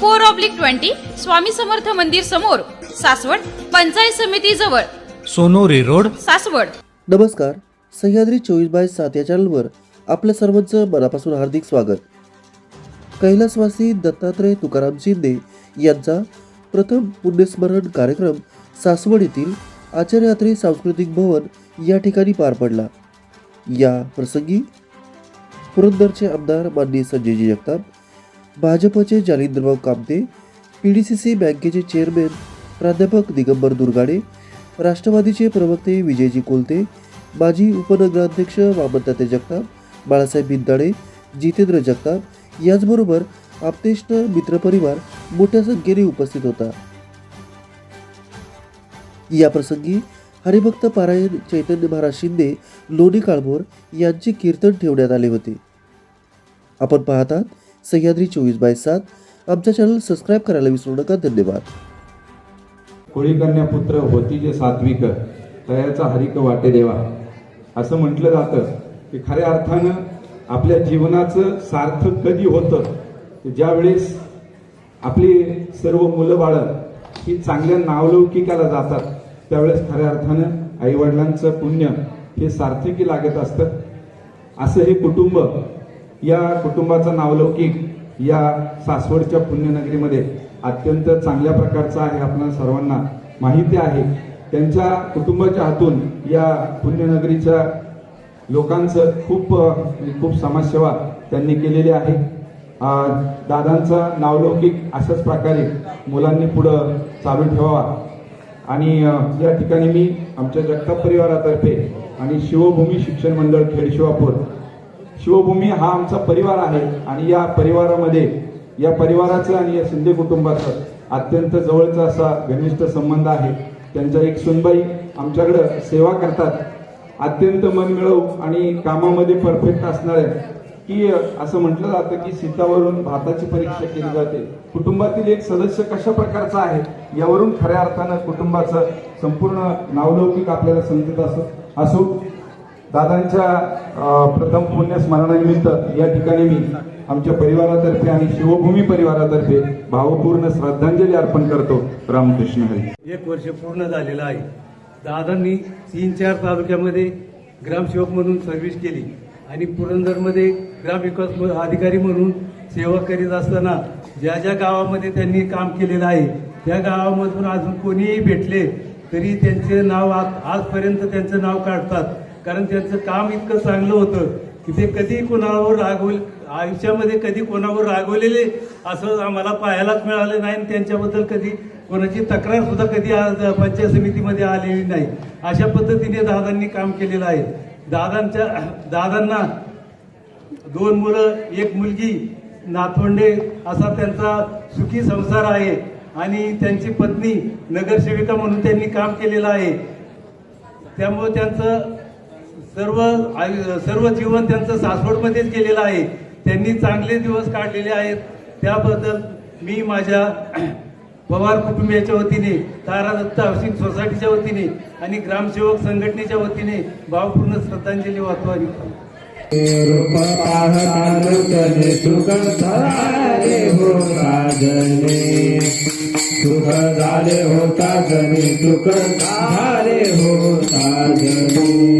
four oblique twenty Swami Samarth मंदिर समोर सासवड पंचायत समिती जवळ. सोनोरी रोड. सासवड. नमस्कार. सह्याद्री चोवीस बाय सात या चॅनलवर आपल्या सर्वांचं मनापासून हार्दिक स्वागत. कैलासवासी दत्तात्रय तुकाराम शिंदे यांचा प्रथम पुण्यस्मरण कार्यक्रम सासवड येथील आचार्यात्री सांस्कृतिक भवन या ठिकाणी पार पडला. या प्रसंगी पुरंदरचे आमदार माननीय संजयजी जगताप भाजपचे जालिंद्रभाऊ Kamate P D C C बँकेचे चेअरमॅन प्राध्यापक दिगंबर दुर्गाडे राष्ट्रवादीचे प्रवक्ते विजयजी कोलते माजी उपनगराध्यक्ष वामनताते जगताप बाळासाहेब बिंदाडे जितेंद्र जगताप याचबरोबर आपतेष्ट मित्रपरिवार मोठ्या संख्येने उपस्थित होता. या प्रसंगी हरिभक्त पारायण चैतन्य महाराज शिंदे लोणी काळभोर यांचे कीर्तन ठेवण्यात आले होते. आपण पाहतात सह्याद्री चोवीस बाय सात. आमचा चॅनल सबस्क्राईब करायला विसरू नका. धन्यवाद. कोळीकन्या पुत्र होती जे सात्विक तयाचा हरिक वाटे देवा असं म्हटलं जातं की खऱ्या अर्थानं आपल्या जीवनाचं सार्थक कधी होतं? ज्यावेळेस आपली सर्व मुलं बाळं ही चांगल्या नावलौकिकाला जातात त्यावेळेस खऱ्या अर्थानं आईवडिलांचं पुण्य हे सार्थकी लागत असतं. असं हे कुटुंब या कुटुंबाचा नावलौकिक या सासवडच्या पुण्यनगरीमध्ये अत्यंत चांगल्या प्रकारचा आहे आपल्या सर्वांना माहिती आहे. त्यांच्या कुटुंबाच्या हातून या पुण्यनगरीच्या लोकांचं खूप खूप समाजसेवा त्यांनी केलेली आहे. दादांचा नावलौकिक अशाच प्रकारे मुलांनी पुढं चालू ठेवावा. आणि या ठिकाणी मी आमच्या जगताप परिवारातर्फे आणि शिवभूमी शिक्षण मंडळ खेड शिवापूर शिवभूमी हा आमचा परिवार आहे आणि या परिवारामध्ये या परिवाराचं आणि या शिंदे कुटुंबाचं अत्यंत जवळचा असा घनिष्ठ संबंध आहे. त्यांच्या एक सुनबाई आमच्याकडं सेवा करतात. अत्यंत मनमिळव आणि कामामध्ये परफेक्ट असणाऱ्या की असं म्हटलं जातं की सीतावरून भाताची परीक्षा केली जाते. कुटुंबातील एक सदस्य कशा प्रकारचा आहे यावरून खऱ्या अर्थानं कुटुंबाचं संपूर्ण नावलौकिक आपल्याला समजत असो असो. दादांच्या प्रथम पुण्यस्मरणानिमित्त या ठिकाणी मी आमच्या परिवारातर्फे आणि शिवभूमी परिवारातर्फे भावपूर्ण श्रद्धांजली अर्पण करतो. रामकृष्ण हरी. एक वर्ष पूर्ण झालेलं आहे. दादांनी तीन चार तालुक्यामध्ये ग्रामसेवक म्हणून सर्व्हिस केली आणि पुरंदरमध्ये ग्रामविकास म- अधिकारी म्हणून सेवा करीत असताना ज्या ज्या गावामध्ये त्यांनी काम केलेलं आहे त्या गावामधून अजून कोणीही भेटले तरी त्यांचे नाव आज आजपर्यंत त्यांचं नाव काढतात. कारण त्यांचं काम इतकं चांगलं होतं की ते कधी कोणावर रागवले आयुष्यामध्ये कधी कोणावर रागवलेले असं आम्हाला पाहायलाच मिळालं नाही आणि त्यांच्याबद्दल कधी कोणाची तक्रार सुद्धा कधी आज पंचायत समितीमध्ये आलेली नाही. अशा पद्धतीने दादांनी काम केलेलं आहे. दादांच्या दादांना दोन मुलं एक मुलगी नातवंडे असा त्यांचा सुखी संसार आहे आणि त्यांची पत्नी नगरसेविका म्हणून त्यांनी काम केलेलं आहे. त्यामुळे त्यांचं सर्व आयु- सर्व जीवन त्यांचं सासवडमध्येच केलेलं आहे. त्यांनी चांगले दिवस काढलेले आहेत. त्याबद्दल मी माझ्या पवार कुटुंबियाच्या वतीने तारा दत्त हाऊसिंग सोसायटीच्या वतीने आणि ग्रामसेवक संघटनेच्या वतीने भावपूर्ण श्रद्धांजली वाहतो आणि सुख झाले हो साजने सुख झाले हो साजने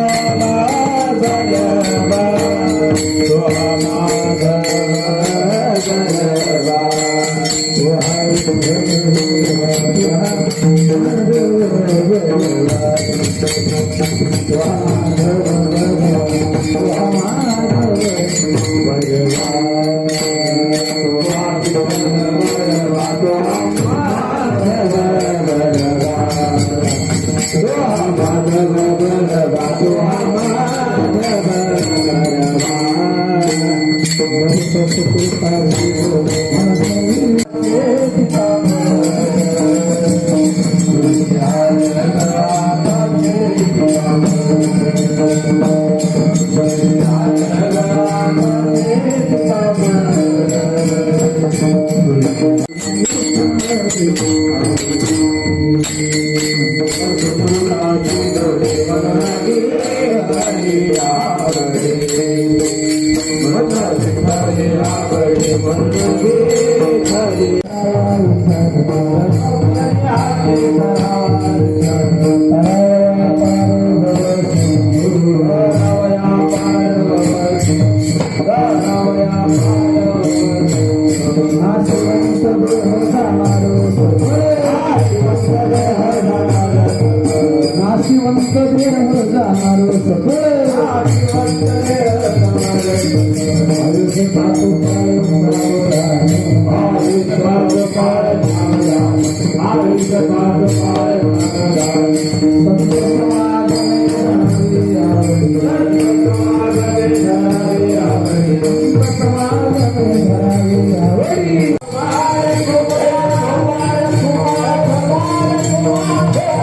Cristo Jesús para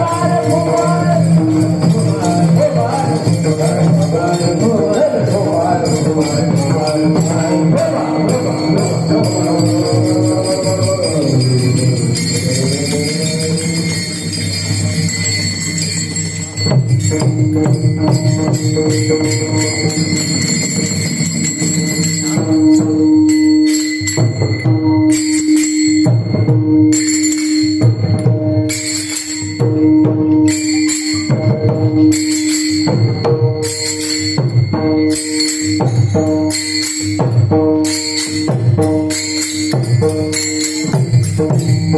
glória, com glória.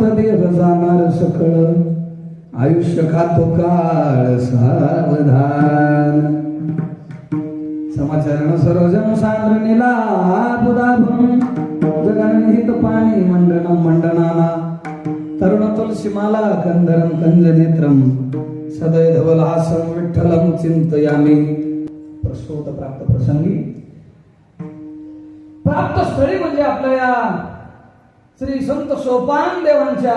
नाशिवंत देह जाणार सकळ. आयुष्य खातो काळ सावधान. समाचरण सर्वजन सांद्रणीला बुधाभम जगणहित पाणी मंडनम मंडनाना तरुण तुलसीमाला कंदरम कंजनेत्रम. सदय धवलहासम विठ्ठलम चिंतयामी. प्रसोद प्राप्त प्रसंगी. प्राप्त स्थळी म्हणजे आपल्या या श्री संत सोपान देवांच्या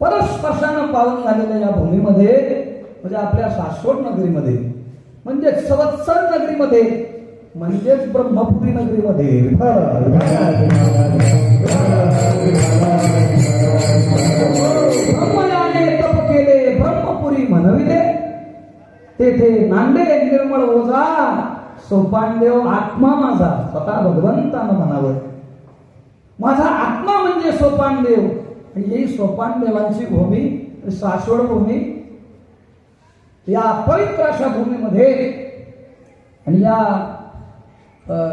परस्पर्शानं पावन झालेल्या या भूमीमध्ये म्हणजे आपल्या शाश्वत नगरीमध्ये म्हणजे सवत्सर नगरीमध्ये म्हणजेच ब्रह्मपुरी नगरीमध्ये ब्रह्मयाने तप केले ब्रह्मपुरी म्हणविले तेथे नांदे निर्मळ ओझा सोपानदेव आत्मा माझा स्वतः भगवंतानं म्हणावं. माझा आत्मा म्हणजे सोपान देव आणि ही सोपान देवांची भूमी शाश्वत भूमी या पवित्र अशा भूमीमध्ये आणि या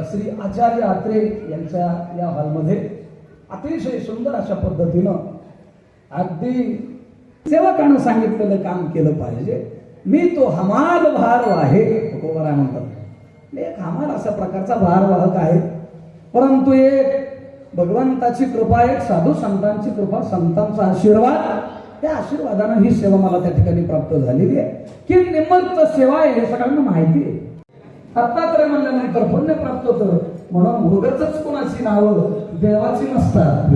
श्री आचार्य आत्रे यांच्या या हॉलमध्ये अतिशय सुंदर अशा पद्धतीनं अगदी सेवकानं सांगितलेलं काम केलं पाहिजे. मी तो हमाल भार आहे तुकोबारा म्हणतात. एक हमाल अशा प्रकारचा भारवाहक आहे. परंतु एक भगवंताची कृपा एक साधू संतांची कृपा संतांचा आशीर्वाद. त्या आशीर्वादानं ही सेवा मला त्या ठिकाणी प्राप्त झालेली आहे. की निमंत सेवा आहे हे सगळ्यांना माहिती आहे. दत्तात्रय म्हणल्यानंतर पुण्य प्राप्त होतं. म्हणून उगच कोणाची नावं देवाची नसतात.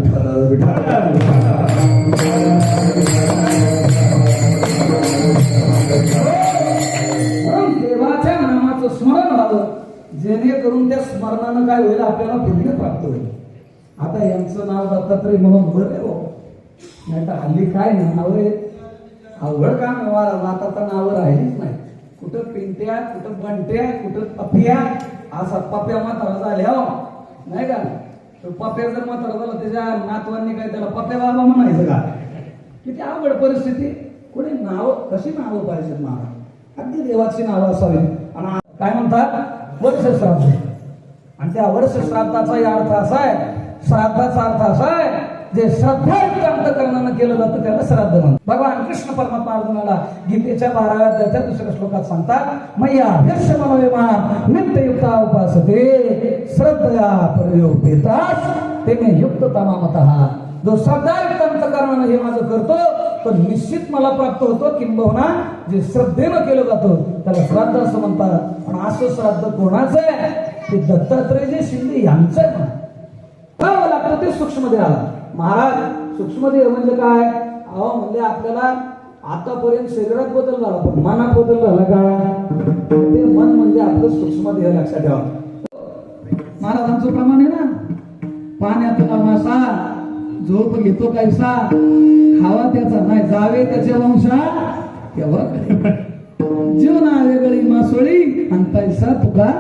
म्हणून देवाच्या नामाचं स्मरण व्हावं. जेणेकरून त्या स्मरणानं काय होईल? आपल्याला पुण्य प्राप्त होईल. आता यांचं नाव दत्तात्रय म्हणून बरं हो. नाही तर हल्ली काय नाव आहे? अवघड का आहे नाव नावं राहिलीच नाही. कुठं पिंट्या कुठं बंट्या कुठं पपिया असा पप्या म्हातारा झाल्या हो. नाही का? तो पप्या जर म्हातारा झाला त्याच्या नातवांनी काय त्याला पप्या बाबा म्हणायचं का? किती अवघड परिस्थिती. कोणी नाव कशी नावं पाहिजेत महाराज अगदी देवाची नावं असावी. आणि काय म्हणतात? वर्ष श्राद्ध. आणि त्या वर्ष श्राद्धाचा अर्थ असा आहे श्राद्धाचा अर्थ असा आहे. जे श्रद्धायुक्त अंतकरणानं केलं जातं त्याला श्राद्ध म्हणतात. भगवान कृष्ण परमात्मा अर्जुनाला गीतेच्या बाराव्या अध्यायाच्या दुसऱ्या श्लोकात सांगतात मैया अभ्यक्ष मनोविमान नित्ययुक्ता उपासते श्रद्धया प्रयोपेतास त्याने युक्त तमामत जो श्रद्धायुक्त अंतकरणानं हे माझं करतो तो निश्चित मला प्राप्त होतो किंबहुना जे श्रद्धेनं केलं जातं त्याला श्राद्ध असं म्हणतात. पण असं श्राद्ध कोणाचं आहे? ते दत्तात्रयजी शिंदे यांचं आहे. करावं लागतं ते सूक्ष्म आला. महाराज सूक्ष्म देह म्हणजे काय? अहो म्हणजे आपल्याला आतापर्यंत शरीरात बदल झाला पण मनात बदल झाला का ते मन म्हणजे आपलं सूक्ष्म देह लक्षात ठेवा. महाराजांचं प्रमाण आहे ना? पाण्यातला मासा झोप घेतो कैसा खावा त्याचा नाही जावे त्याच्या वंशा तेव्हा. जीवना वेगळी मासोळी आणि पैसा तुका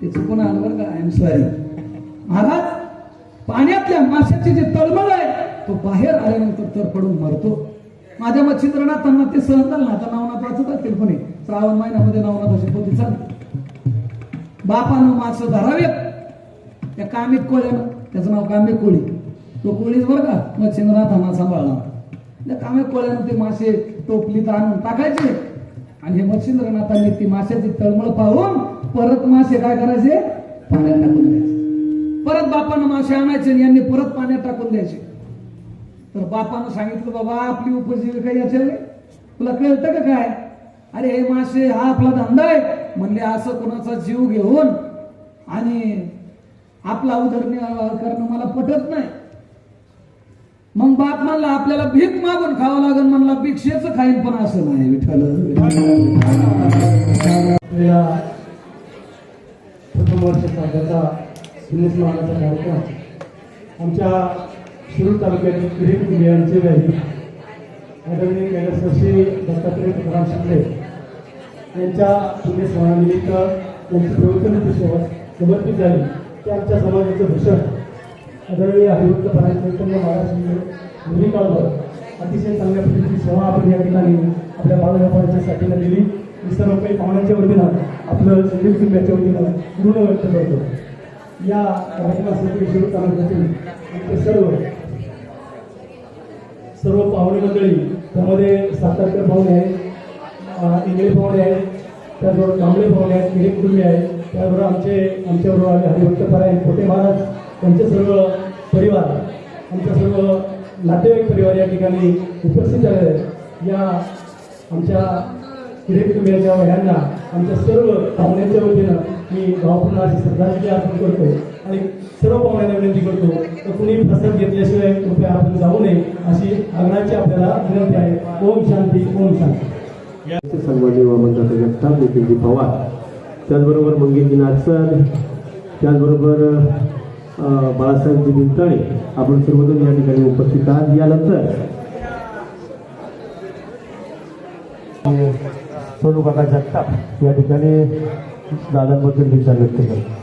ते चुकून आलं बरं का? आय एम सॉरी महाराज पाण्यातल्या माशाची जी तळमळ आहे तो बाहेर आल्यानंतर तर पडून मरतो. माझ्या मच्छिंद्रनाथांना ते सहन झालं ना आता नवनाथाचं तर कोणी? श्रावण महिन्यामध्ये नवनाथाची पोती चालते बापानं मास धरावेत. त्या कामिक कोळ्यानं त्याचं नाव कामिक कोळी. तो कोळीच बरं का मच्छिंद्रनाथांना सांभाळणार त्या कामिक कोळ्यानं ते मासे टोपलीत आणून टाकायचे. आणि हे मच्छिंद्रनाथांनी ती माशाची तळमळ पाहून परत मासे काय करायचे? पाण्यात टाकून द्यायचे. परत बापानं मासे आणायचे आणि यांनी परत पाण्यात टाकून द्यायचे. तर बापानं सांगितलं बाबा आपली उपजीविका याच्यावर तुला कळतं का काय? अरे हे मासे हा आपला धंदा आहे. म्हणले असं कोणाचा जीव घेऊन आणि आपला उदरनिर्वाह करणं मला पटत नाही. मग बाप म्हणला आपल्याला भीक मागून खावं लागेल. म्हणला भिक्षेच खाईन पण असं नाही विठ्ठल प्रथम वर्ष साध्याचा दिनेशमानाचा कार्यक्रम. आमच्या शिरूर तालुक्यातील पिढी कुटुंबियांचे व्याही आदरणीय कैलासवर्षी दत्तात्रय तुकाराम शिंदे यांच्या पुण्यस्मरणानिमित्त त्यांची प्रवचनाची सेवा समर्पित झाली. ते आमच्या समाजाचं भूषण आदरणीय हरिभक्त परायण चैतन्य महाराज शिंदे काळभर अतिशय चांगल्या पद्धतीची सेवा आपण या ठिकाणी आपल्या बाळगापाच्या साठीला दिली. सर्व काही पाहुण्याच्या वतीनं आपलं संदीप कुटुंबाच्या वतीनं पूर्ण व्यक्त करतो. या कार्यक्रमासाठी सुरू तालुक्यातील आमचे सर्व सर्व पाहुणे मंडळी त्यामध्ये सातारकर पाहुणे आहेत इंगळे पाहुणे आहेत त्याचबरोबर कांबळे पाहुणे आहेत किरे कुटुंबी आहेत त्याबरोबर आमचे आमच्याबरोबर आले हरिभक्त परायण खोटे महाराज त्यांचे सर्व परिवार आमच्या सर्व नातेवाईक परिवार या ठिकाणी उपस्थित झाले आहेत. या आमच्या किडे कुटुंबियांच्या वह्यांना आमच्या सर्व पाहुण्यांच्या वतीनं मी भावपूर्ण अशी श्रद्धांजली अर्पण करतो आणि सर्व पाहुण्यांना विनंती करतो तर कुणी प्रसाद घेतल्याशिवाय कृपया आपण जाऊ नये अशी आग्रहाची आपल्याला विनंती आहे. ओम शांती ओम शांती. सन्मान्य वामनदादा जगताप नितीनजी पवार. त्याचबरोबर मंगेशजी नागसर त्याचबरोबर बाळासाहेबजी निमताळे आपण सर्वजण या ठिकाणी उपस्थित आहात. यानंतर सोनू काका जगताप या ठिकाणी दादांबद्दल विचार व्यक्त करतो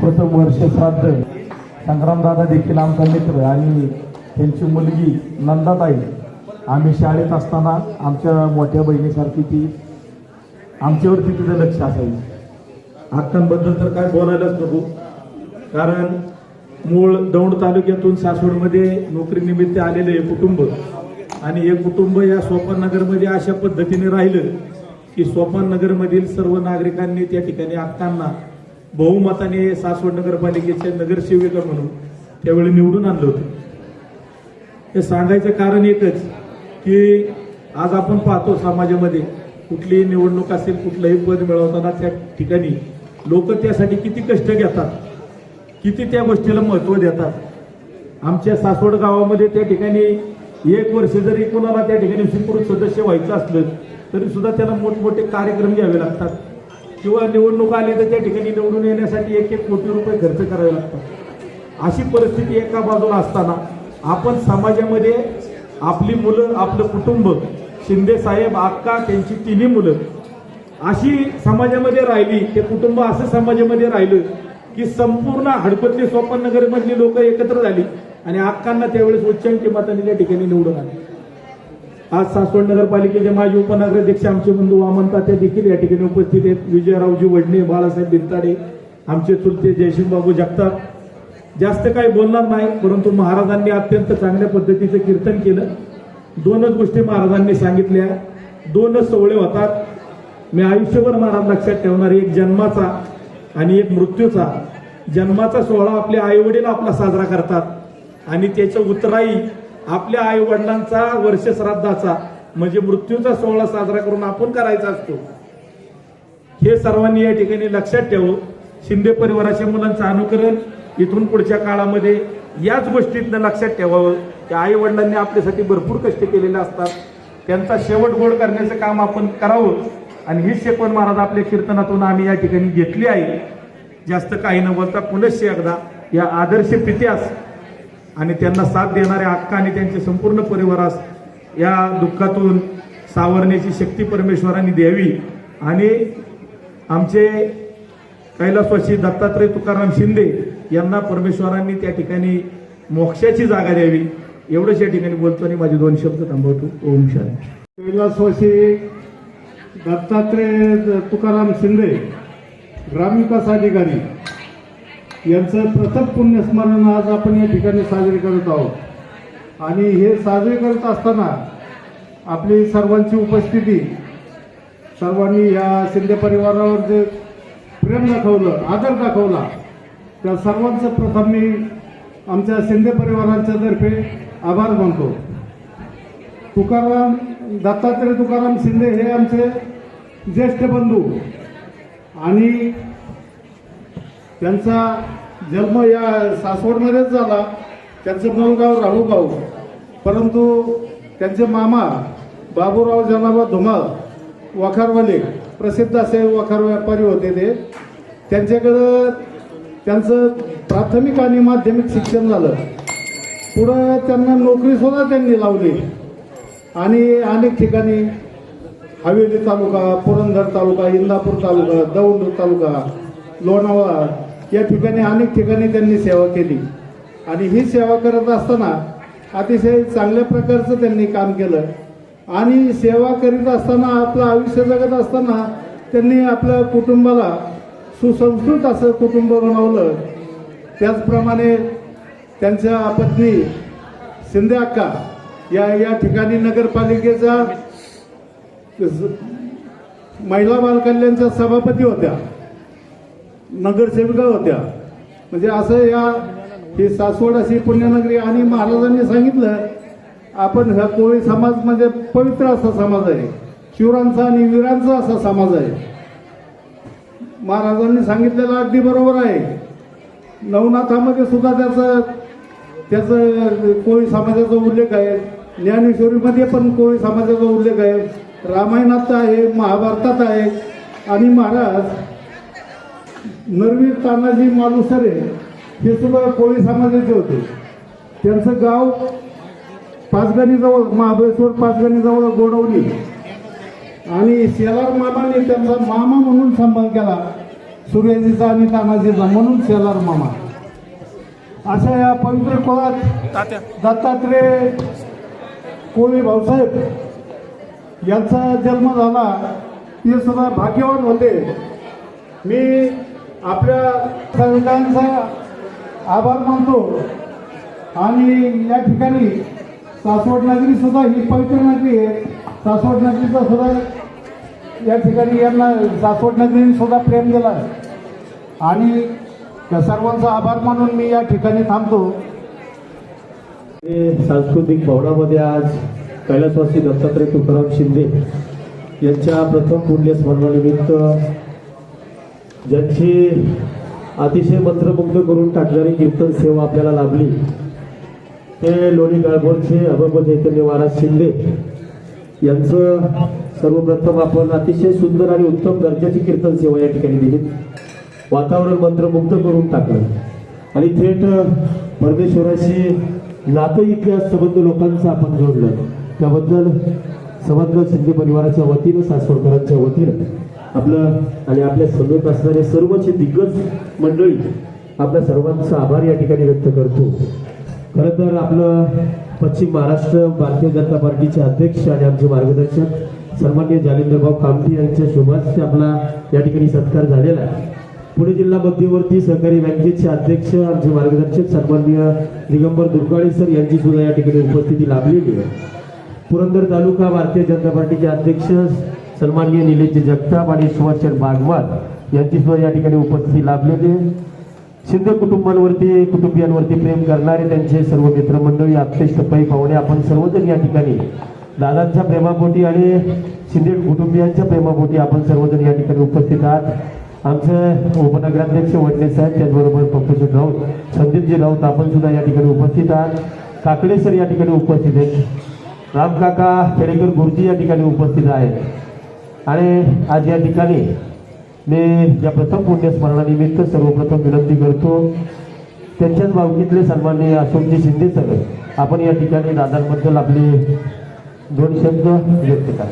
प्रथम वर्ष श्राद्ध संग्रामदादा देखील आमचा मित्र आणि त्यांची मुलगी नंदाताई. आम्ही शाळेत असताना आमच्या मोठ्या बहिणीसारखी ती आमच्यावरती तिचं लक्ष असायचं. हक्कांबद्दल तर काय बोलायलाच नको. कारण मूळ दौंड तालुक्यातून सासवडमध्ये नोकरीनिमित्त आलेले कुटुंब आणि हे कुटुंब या सोपाननगरमध्ये अशा पद्धतीने राहिलं की सोपाननगरमधील सर्व नागरिकांनी त्या ठिकाणी आखताना बहुमताने सासवड नगरपालिकेचे नगरसेविका म्हणून त्यावेळी निवडून आणलं होतं. हे सांगायचं कारण एकच की आज आपण पाहतो समाजामध्ये कुठलीही निवडणूक असेल कुठलंही पद मिळवताना त्या ठिकाणी लोक त्यासाठी किती कष्ट घेतात किती त्या गोष्टीला महत्त्व देतात. आमच्या सासवड गावामध्ये त्या ठिकाणी एक वर्ष जरी कोणाला त्या ठिकाणी स्वीकृत सदस्य व्हायचं असलं तरी सुद्धा त्याला मोठमोठे कार्यक्रम घ्यावे लागतात. किंवा निवडणूक आली तर त्या ठिकाणी निवडून येण्यासाठी एक एक कोटी रुपये खर्च करावे लागतात. अशी परिस्थिती एका बाजूला असताना आपण समाजामध्ये आपली मुलं आपलं कुटुंब शिंदे साहेब अक्का त्यांची तिन्ही मुलं अशी समाजामध्ये राहिली ते कुटुंब असं समाजामध्ये राहिलं की संपूर्ण हडपतली सोपानगर लोक एकत्र झाली. आणि अक्कांना त्यावेळेस उच्चांकी मताने त्या ठिकाणी निवडून आले. आज सासवड नगरपालिकेचे माजी उपनगराध्यक्ष आमचे बंधू वामन तात्या देखील या ठिकाणी उपस्थित आहेत. विजयरावजी वडणे बाळासाहेब बिंताडे आमचे चुलते जयसिंग बाबू जगताप. जास्त काही बोलणार नाही परंतु महाराजांनी अत्यंत चांगल्या पद्धतीचं कीर्तन केलं. दोनच गोष्टी महाराजांनी सांगितल्या. दोनच सवळे होतात. मी आयुष्यभर महाराज लक्षात ठेवणार एक जन्माचा आणि एक मृत्यूचा. जन्माचा सोहळा आपले आईवडील आपला साजरा करतात. आणि त्याच्या उतराई आपल्या आई वडिलांचा वर्ष श्राद्धाचा म्हणजे मृत्यूचा सोहळा साजरा करून आपण करायचा असतो. हे सर्वांनी या ठिकाणी लक्षात ठेवू शिंदे परिवाराच्या मुलांचं अनुकरण इथून पुढच्या काळामध्ये याच गोष्टीतनं लक्षात ठेवावं की आई वडिलांनी आपल्यासाठी भरपूर कष्ट केलेले असतात. त्यांचा शेवट गोड करण्याचं काम आपण करावं. आणि ही शेकवण महाराज आपल्या कीर्तनातून आम्ही या ठिकाणी घेतली आहे. जास्त काही न बोलता पुनश्च एकदा या आदर्श इतिहास आणि त्यांना साथ देणाऱ्या अक्का आणि त्यांच्या संपूर्ण परिवारास या दुःखातून सावरण्याची शक्ती परमेश्वरांनी द्यावी. आणि आमचे कैलासवासी दत्तात्रय तुकाराम शिंदे यांना परमेश्वरांनी त्या ठिकाणी मोक्षाची जागा द्यावी. एवढंच या ठिकाणी बोलतो आणि माझे दोन शब्द थांबवतो. ओम शांती. कैलासवासी दत्तात्रय तुकाराम शिंदे ग्रामविकास अधिकारी. यांचं प्रथम पुण्यस्मरण आज आपण या ठिकाणी साजरे करत आहोत. आणि हे साजरे करत असताना आपली सर्वांची उपस्थिती सर्वांनी या शिंदे परिवारावर जे प्रेम दाखवलं आदर दाखवला त्या सर्वांचं प्रथम मी आमच्या शिंदे परिवारांच्या तर्फे आभार मानतो. तुकाराम दत्तात्रय तुकाराम शिंदे हे आमचे ज्येष्ठ बंधू आणि त्यांचा जन्म या सासवडमध्येच झाला. त्यांचं मूळ गाव राहुगाव परंतु त्यांचे मामा बाबूराव जनाबा धुमाळ वखारवाले प्रसिद्ध असे वखार व्यापारी होते ते. त्यांच्याकडं त्यांचं प्राथमिक आणि माध्यमिक शिक्षण झालं. पुढं त्यांना नोकरीसुद्धा त्यांनी लावली. आणि अनेक ठिकाणी हवेली तालुका पुरंदर तालुका इंदापूर तालुका दौंड तालुका लोणावळा या ठिकाणी अनेक ठिकाणी त्यांनी सेवा केली. आणि ही सेवा करत असताना अतिशय चांगल्या प्रकारचं त्यांनी काम केलं. आणि सेवा करीत असताना आपलं आयुष्य जगत असताना त्यांनी आपल्या कुटुंबाला सुसंस्कृत असं कुटुंब बनवलं. त्याचप्रमाणे त्यांच्या पत्नी शिंदे अक्का या या ठिकाणी नगरपालिकेचा महिला बालकल्याणच्या सभापती होत्या. नगरसेविका होत्या. म्हणजे असं या ही सासवड अशी पुण्यनगरी आणि महाराजांनी सांगितलं आपण ह्या कोळी समाज म्हणजे पवित्र असा समाज आहे. शिवरांचा आणि वीरांचा असा समाज आहे. महाराजांनी सांगितलेलं अगदी बरोबर आहे. नवनाथामध्ये सुद्धा त्याचं त्याचं कोळी समाजाचा उल्लेख आहे. ज्ञानेश्वरीमध्ये पण कोळी समाजाचा उल्लेख आहे. रामायणात आहे महाभारतात आहे. आणि महाराज नरवीर तानाजी मालुसरे हे सुद्धा कोळी समाजाचे होते. त्यांचं गाव पाचगणीजवळ महाबळेश्वर पाचगणीजवळ गोडवली. आणि शेलार मामाने त्यांचा मामा म्हणून सांभाळ केला सूर्याजीचा आणि तानाजीचा म्हणून शेलार मामा. अशा या पवित्र कुळात दत्तात्रय कोळी भाऊसाहेब यांचा जन्म झाला ते सुद्धा भाग्यवान होते. मी आपल्या सगळ्यांचा आभार मानतो. आणि या ठिकाणी सासवड नगरी सुद्धा ही पवित्र नगरी आहे. सासवड नगरीचा सुद्धा या ठिकाणी यांना सासवड नगरीने सुद्धा प्रेम दिला आणि त्या सर्वांचा आभार मानून मी या ठिकाणी थांबतो. हे सांस्कृतिक भवनामध्ये आज कैलासवासी दत्तात्रय तुकाराम शिंदे यांच्या प्रथम पुण्यस्मरणानिमित्त ज्यांची अतिशय मंत्रमुग्ध करून टाकणारी कीर्तन सेवा आपल्याला लाभली. ते लोणी गाळबोरचे अभंग चैतन्य महाराज शिंदे यांचं सर्वप्रथम आपण अतिशय सुंदर आणि उत्तम दर्जाची कीर्तन सेवा या ठिकाणी दिली. वातावरण मंत्रमुग्ध करून टाकलं. आणि थेट परमेश्वराशी नातं इथल्या संबंध लोकांचं आपण जोडलं. त्याबद्दल संबंध शिंदे परिवाराच्या वतीनं सासवडकरांच्या वतीनं आपलं आणि आपल्या समेत असणारे सर्वचे दिग्गज मंडळी आपल्या सर्वांचा आभार या ठिकाणी व्यक्त करतो. खरं तर आपलं पश्चिम महाराष्ट्र भारतीय जनता पार्टीचे अध्यक्ष आणि आमचे मार्गदर्शक सन्मान्य जालिंदरभाऊ कामठी यांच्या शुभास्ते आपला या ठिकाणी सत्कार झालेला आहे. पुणे जिल्हा मध्यवर्ती सहकारी बँकेचे अध्यक्ष आमचे मार्गदर्शक सन्मान्य दिगंबर दुर्गाळे सर यांची सुद्धा या ठिकाणी उपस्थिती लाभलेली आहे. पुरंदर तालुका भारतीय जनता पार्टीचे अध्यक्ष सन्माननीय निलेश जगताप आणि सुभाषचंद्र बागवाल यांची सुद्धा या ठिकाणी उपस्थिती लाभलेली शिंदे कुटुंबांवरती कुटुंबियांवरती प्रेम करणारे त्यांचे सर्व मित्रमंडळी आप्तेष्ट पै पाहुणे आपण सर्वजण या ठिकाणी दादांच्या प्रेमापोटी आणि शिंदे कुटुंबियांच्या प्रेमापोटी आपण सर्वजण या ठिकाणी उपस्थित आहात. आमचे उपनगराध्यक्ष वडले साहेब त्याचबरोबर प्रोफेसर राऊत संदीपजी राऊत आपण सुद्धा या ठिकाणी उपस्थित आहात. काकडे सर या ठिकाणी उपस्थित आहेत. रामकाका खेडेकर गुरुजी या ठिकाणी उपस्थित आहेत. आणि आज या ठिकाणी मी या प्रथम पुण्यस्मरणानिमित्त सर्वप्रथम विनंती करतो. त्यांच्याच बाबतीतले सन्माननीय अशोकजी शिंदे सर आपण या ठिकाणी दादांबद्दल आपले दोन शब्द व्यक्त करा.